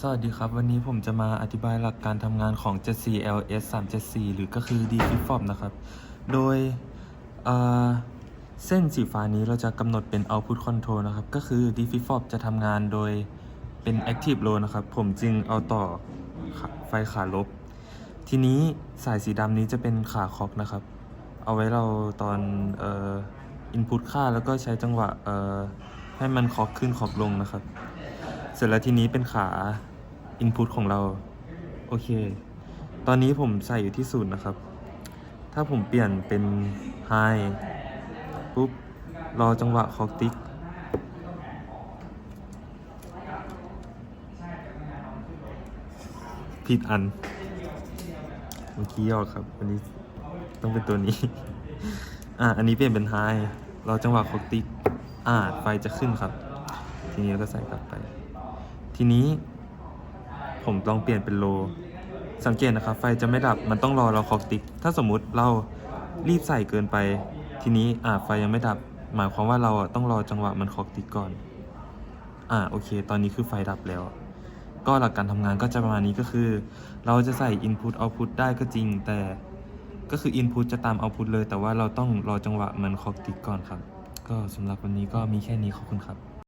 สวัสดีครับ วันนี้ผมจะมาอธิบายหลักการทำงานของ 74LS 374 หรือก็คือ d f i f o b นะครับ โดยเเส้นสีฟ้านี้เราจะกำหนดเป็น output control นะครับ ก็คือ d f i f o b จะทำงานโดยเป็น active low นะครับ ผมจึงเอาต่อไฟขาลบ ทีนี้สายสีดำนี้จะเป็นขาคอกนะครับ เอาไว้เราตอนเอ่อ input ค่าแล้วก็ใช้จังหวะให้มันคอกขึ้นคอกลงนะครับ เสร็จแล้วทีนี้เป็นขา Input ของเรา โอเค ตอนนี้ผมใส่อยู่ที่ศูนย์นะครับ ถ้าผมเปลี่ยนเป็น High ปุ๊บ รอจังหวะคอกติ๊กผิดอัน เมื่อกี้ออกครับ อันนี้ต้องเป็นตัวนี้ อะอันนี้เปลี่ยนเป็น High รอจังหวะคอกติ๊ก อ่า ไฟจะขึ้นครับ ทีนี้เราก็ใส่กลับไป ทีนี้ผมลองเปลี่ยนเป็นโล สังเกตนะครับ ไฟจะไม่ดับมันต้องรอเราคอกติ๊ก ถ้าสมมุติเรารีบใส่เกินไป ทีนี้อ่าไฟยังไม่ดับ หมายความว่าเราต้องรอจังหวะมันคอกติ๊กก่อน อ่าโอเค ตอนนี้คือไฟดับแล้ว ก็หลักการทำงานก็จะประมาณนี้ก็คือ เราจะใส่ Input Output ได้ก็จริงแต่ก็คือ Input จะตาม Output เลย แต่ว่าเราต้องรอจังหวะมันคอกติ๊กก่อนครับ ก็สำหรับวันนี้ก็มีแค่นี้ขอบคุณครับ